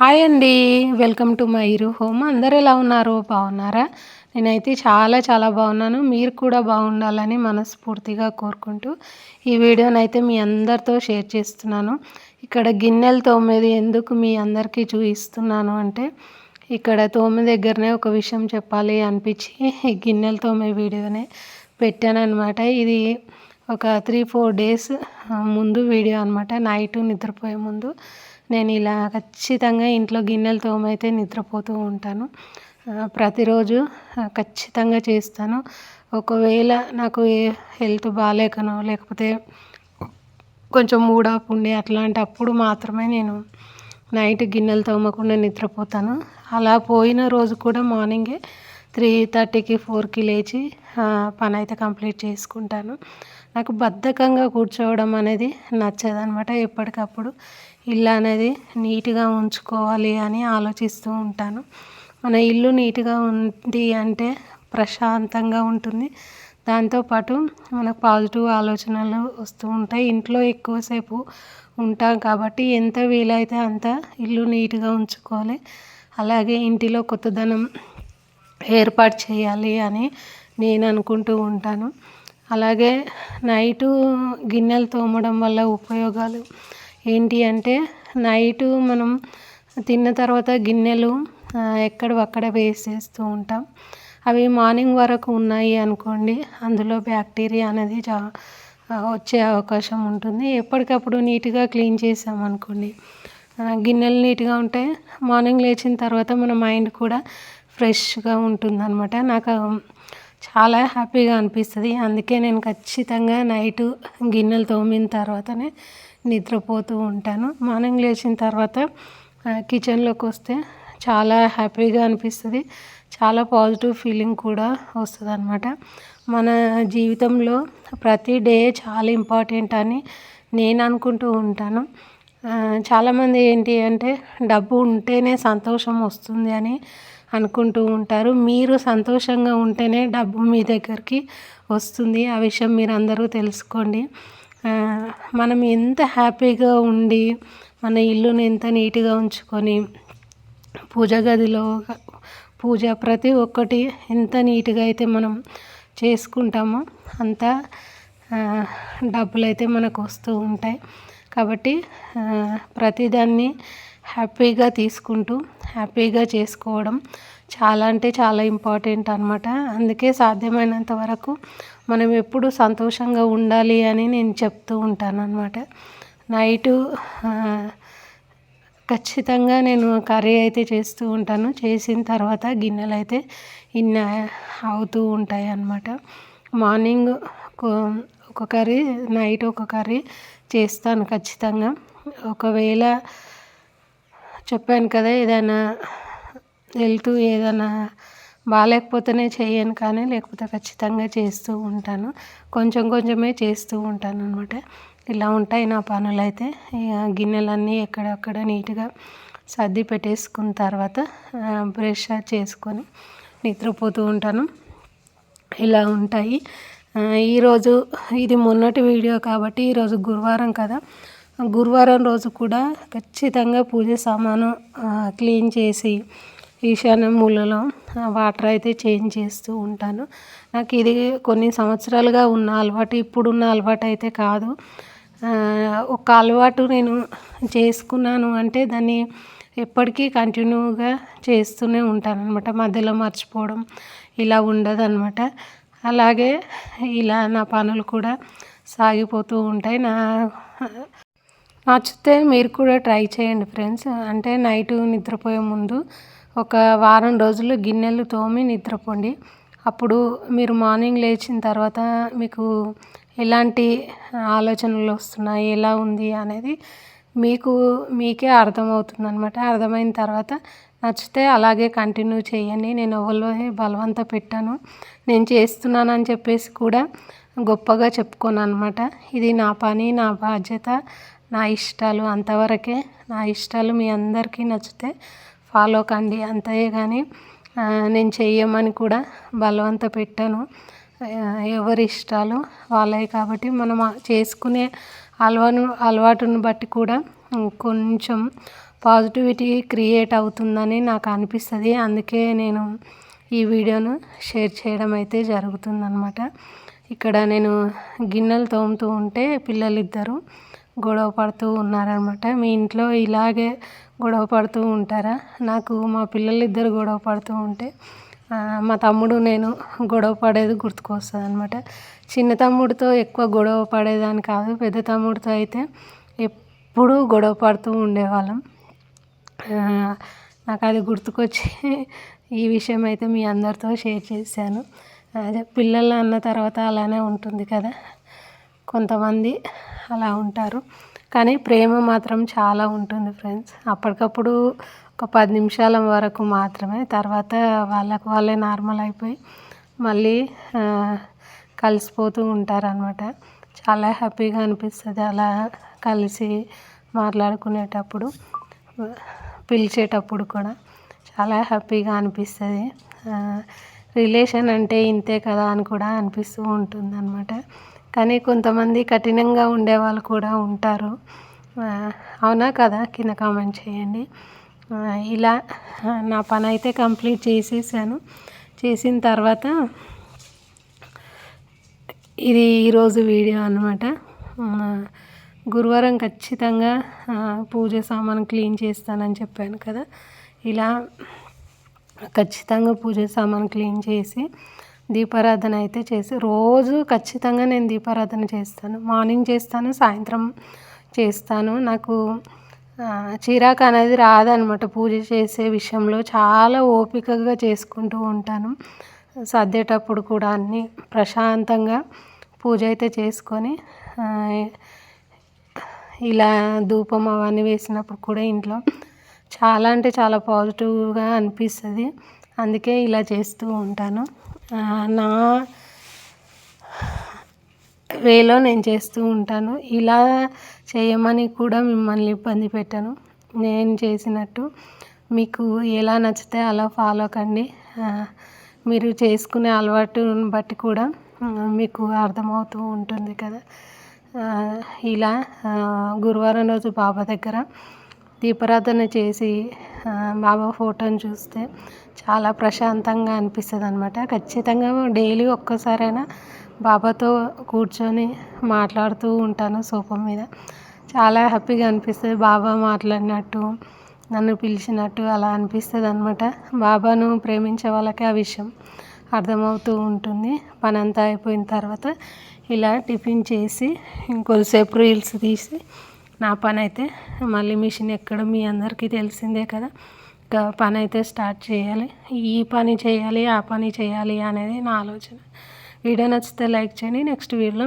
Hi అండి. Welcome to my ఇరు home. అందరు ఎలా ఉన్నారు? బాగున్నారా? నేనైతే చాలా చాలా బాగున్నాను. మీరు కూడా బాగుండాలని మనస్ఫూర్తిగా కోరుకుంటూ ఈ వీడియోనైతే మీ అందరితో షేర్ చేస్తున్నాను. ఇక్కడ గిన్నెలు తోమేది ఎందుకు మీ అందరికీ చూపిస్తున్నాను అంటే ఇక్కడ తోమె దగ్గరనే ఒక విషయం చెప్పాలి అనిపించి గిన్నెలు తోమే వీడియోనే పెట్టాను ఇది ఒక త్రీ ఫోర్ డేస్ ముందు వీడియో అనమాట నైట్ నిద్రపోయే ముందు నేను ఇలా ఖచ్చితంగా ఇంట్లో గిన్నెలు తోమైతే నిద్రపోతూ ఉంటాను. ప్రతిరోజు ఖచ్చితంగా చేస్తాను. ఒకవేళ నాకు ఏ హెల్త్ బాగాలేకనో లేకపోతే కొంచెం మూడ్ ఉండే ఉండి అట్లాంటప్పుడు మాత్రమే నేను నైట్ గిన్నెలు తోమకుండా నిద్రపోతాను. అలా పోయిన రోజు కూడా మార్నింగే త్రీ థర్టీకి ఫోర్కి లేచి పని అయితే కంప్లీట్ చేసుకుంటాను. నాకు బద్ధకంగా కూర్చోవడం అనేది నచ్చదనమాట ఎప్పటికప్పుడు. ఇల్లు అనేది నీట్గా ఉంచుకోవాలి అని ఆలోచిస్తూ ఉంటాను. మన ఇల్లు నీట్గా ఉంది అంటే ప్రశాంతంగా ఉంటుంది. దాంతోపాటు మనకు పాజిటివ్ ఆలోచనలు వస్తూ ఉంటాయి. ఇంట్లో ఎక్కువసేపు ఉంటాం కాబట్టి ఎంత వీలైతే అంత ఇల్లు నీట్గా ఉంచుకోవాలి. అలాగే ఇంటిలో కొత్తదనం ఏర్పాటు చేయాలి అని నేను అనుకుంటూ ఉంటాను. అలాగే నైటు గిన్నెలు తోమడం వల్ల ఉపయోగాలు ఏంటి అంటే నైటు మనం తిన్న తర్వాత గిన్నెలు ఎక్కడివి అక్కడ వేసేస్తూ ఉంటాం. అవి మార్నింగ్ వరకు ఉన్నాయి అనుకోండి అందులో బ్యాక్టీరియా అనేది జా వచ్చే అవకాశం ఉంటుంది. ఎప్పటికప్పుడు నీట్గా క్లీన్ చేసామనుకోండి గిన్నెలు నీట్గా ఉంటే మార్నింగ్ లేచిన తర్వాత మన మైండ్ కూడా ఫ్రెష్గా ఉంటుందన్నమాట. నాకు చాలా హ్యాపీగా అనిపిస్తుంది. అందుకే నేను ఖచ్చితంగా నైటు గిన్నెలు తోమిన తర్వాతనే నిద్రపోతూ ఉంటాను. మార్నింగ్ లేచిన తర్వాత కిచెన్లోకి వస్తే చాలా హ్యాపీగా అనిపిస్తుంది. చాలా పాజిటివ్ ఫీలింగ్ కూడా వస్తుంది అనమాట మన జీవితంలో ప్రతి డే చాలా ఇంపార్టెంట్ అని నేను అనుకుంటూ ఉంటాను. చాలామంది ఏంటి అంటే డబ్బు ఉంటేనే సంతోషం వస్తుంది అని అనుకుంటూ ఉంటారు. మీరు సంతోషంగా ఉంటేనే డబ్బు మీ దగ్గరికి వస్తుంది. ఆ విషయం మీరు అందరూ తెలుసుకోండి. మనం ఎంత హ్యాపీగా ఉండి మన ఇల్లుని ఎంత నీట్గా ఉంచుకొని పూజ గదిలో పూజ ప్రతి ఒక్కటి ఎంత నీట్గా అయితే మనం చేసుకుంటామో అంత డబ్బులు అయితే మనకు వస్తూ ఉంటాయి. కాబట్టి ప్రతిదాన్ని హ్యాపీగా తీసుకుంటూ హ్యాపీగా చేసుకోవడం చాలా అంటే చాలా ఇంపార్టెంట్ అనమాట అందుకే సాధ్యమైనంత వరకు మనం ఎప్పుడు సంతోషంగా ఉండాలి అని నేను చెప్తూ ఉంటాను అనమాట నైటు ఖచ్చితంగా నేను కర్రీ అయితే చేస్తూ ఉంటాను. చేసిన తర్వాత గిన్నెలు అయితే ఇన్న అవుతూ ఉంటాయి అన్నమాట మార్నింగ్ ఒక కర్రీ నైట్ ఒక కర్రీ చేస్తాను ఖచ్చితంగా. ఒకవేళ చెప్పాను కదా ఏదైనా వెళ్తూ ఏదైనా బాగాలేకపోతేనే చేయను కానీ లేకపోతే ఖచ్చితంగా చేస్తూ ఉంటాను. కొంచెం కొంచెమే చేస్తూ ఉంటాను అనమాట ఇలా ఉంటాయి నా పనులు అయితే ఇక గిన్నెలన్నీ ఎక్కడక్కడ నీట్గా సర్ది పెట్టేసుకున్న తర్వాత బ్రష్ చేసుకొని నిద్రపోతూ ఉంటాను. ఇలా ఉంటాయి. ఈరోజు ఇది మొన్నటి వీడియో కాబట్టి ఈరోజు గురువారం కదా. గురువారం రోజు కూడా ఖచ్చితంగా పూజ సామాను క్లీన్ చేసి ఈశాన్య మూలలో వాటర్ అయితే చేంజ్ చేస్తూ ఉంటాను. నాకు ఇది కొన్ని సంవత్సరాలుగా ఉన్న అలవాటు ఇప్పుడున్న అలవాటు అయితే కాదు. ఒక అలవాటు నేను చేసుకున్నాను అంటే దాన్ని ఎప్పటికీ కంటిన్యూగా చేస్తూనే ఉంటాను అనమాట మధ్యలో మర్చిపోవడం ఇలా ఉండదు అనమాట అలాగే ఇలా నా పనులు కూడా సాగిపోతూ ఉంటాయి. నా నచ్చితే మీరు కూడా ట్రై చేయండి ఫ్రెండ్స్. అంటే నైట్ నిద్రపోయే ముందు ఒక వారం రోజులు గిన్నెలు తోమి నిద్రపోండి. అప్పుడు మీరు మార్నింగ్ లేచిన తర్వాత మీకు ఎలాంటి ఆలోచనలు వస్తున్నాయి? ఎలా ఉంది? అనేది మీకు మీకే అర్థమవుతుంది అనమాట అర్థమైన తర్వాత నచ్చితే అలాగే కంటిన్యూ చేయండి. నేను ఎవరిలో బలవంత పెట్టాను? నేను చేస్తున్నాను అని చెప్పేసి కూడా గొప్పగా చెప్పుకోను అనమాట ఇది నా పని నా బాధ్యత నా ఇష్టాలు. అంతవరకే నా ఇష్టాలు మీ అందరికీ నచ్చితే ఫాలో కండి అంతే కానీ నేను చెయ్యమని కూడా బలవంత పెట్టాను. ఎవరి ఇష్టాలు వాళ్ళవి కాబట్టి మనం చేసుకునే అలవాటు అలవాటును బట్టి కూడా కొంచెం పాజిటివిటీ క్రియేట్ అవుతుందని నాకు అనిపిస్తుంది. అందుకే నేను ఈ వీడియోను షేర్ చేయడం అయితే జరుగుతుందనమాట ఇక్కడ నేను గిన్నెలు తోముతూ ఉంటే పిల్లలు ఇద్దరు గొడవ పడుతూ ఉన్నారనమాట మీ ఇంట్లో ఇలాగే గొడవ పడుతూ ఉంటారా? నాకు మా పిల్లలు ఇద్దరు గొడవ పడుతూ ఉంటే మా తమ్ముడు నేను గొడవ పడేది గుర్తుకొస్తుంది అనమాట చిన్న తమ్ముడితో ఎక్కువ గొడవ పడేదాన్ని కాదు పెద్ద తమ్ముడితో అయితే ఎప్పుడూ గొడవ పడుతూ ఉండేవాళ్ళం. నాకు అది గుర్తుకొచ్చి ఈ విషయం అయితే మీ అందరితో షేర్ చేశాను. అదే పిల్లలు అన్న తర్వాత అలానే ఉంటుంది కదా. కొంతమంది అలా ఉంటారు. కానీ ప్రేమ మాత్రం చాలా ఉంటుంది ఫ్రెండ్స్. అప్పటికప్పుడు ఒక పది నిమిషాల వరకు మాత్రమే. తర్వాత వాళ్ళకు వాళ్ళే నార్మల్ అయిపోయి మళ్ళీ కలిసిపోతూ ఉంటారనమాట చాలా హ్యాపీగా అనిపిస్తుంది అలా కలిసి మాట్లాడుకునేటప్పుడు పిలిచేటప్పుడు కూడా. చాలా హ్యాపీగా అనిపిస్తుంది. రిలేషన్ అంటే ఇంతే కదా అని కూడా అనిపిస్తూ ఉంటుంది అనమాట కానీ కొంతమంది కఠినంగా ఉండేవాళ్ళు కూడా ఉంటారు. అవునా కదా? కింద కామెంట్ చేయండి. ఇలా నా పని అయితే కంప్లీట్ చేసేసాను. చేసిన తర్వాత ఇది ఈరోజు వీడియో అనమాట గురువారం ఖచ్చితంగా పూజ సామాను క్లీన్ చేస్తానని చెప్పాను కదా. ఇలా ఖచ్చితంగా పూజ సామాను క్లీన్ చేసి దీపారాధన అయితే చేసి రోజు ఖచ్చితంగా నేను దీపారాధన చేస్తాను. మార్నింగ్ చేస్తాను సాయంత్రం చేస్తాను. నాకు చిరాకు అనేది రాదనమాట పూజ చేసే విషయంలో చాలా ఓపికగా చేసుకుంటూ ఉంటాను. సర్దేటప్పుడు కూడా అన్నీ ప్రశాంతంగా పూజ అయితే చేసుకొని ఇలా ధూపం అవన్నీ వేసినప్పుడు కూడా ఇంట్లో చాలా అంటే చాలా పాజిటివ్గా అనిపిస్తుంది. అందుకే ఇలా చేస్తూ ఉంటాను. నా వేలో నేను చేస్తూ ఉంటాను. ఇలా చేయమని కూడా మిమ్మల్ని ఇబ్బంది పెట్టాను. నేను చేసినట్టు మీకు ఎలా నచ్చితే అలా ఫాలో కండి. మీరు చేసుకునే అలవాటుని బట్టి కూడా మీకు అర్థమవుతూ ఉంటుంది కదా. ఇలా గురువారం రోజు బాబా దగ్గర దీపారాధన చేసి బాబా ఫోటోని చూస్తే చాలా ప్రశాంతంగా అనిపిస్తుంది అనమాట ఖచ్చితంగా డైలీ ఒక్కసారైనా బాబాతో కూర్చొని మాట్లాడుతూ ఉంటాను సోఫా మీద. చాలా హ్యాపీగా అనిపిస్తుంది. బాబా మాట్లాడినట్టు నన్ను పిలిచినట్టు అలా అనిపిస్తుంది అనమాట బాబాను ప్రేమించే వాళ్ళకి ఆ విషయం అర్థమవుతూ ఉంటుంది. పని అంతా అయిపోయిన తర్వాత ఇలా టిఫిన్ చేసి ఇంకొద్దిసేపు రీల్స్ తీసి నా పని అయితే మళ్ళీ మిషన్ ఎక్కడ మీ అందరికీ తెలిసిందే కదా. ఇంకా పని అయితే స్టార్ట్ చేయాలి. ఈ పని చేయాలి ఆ పని చేయాలి అనేది నా ఆలోచన. వీడియో నచ్చితే లైక్ చేయండి. నెక్స్ట్ వీడియోలో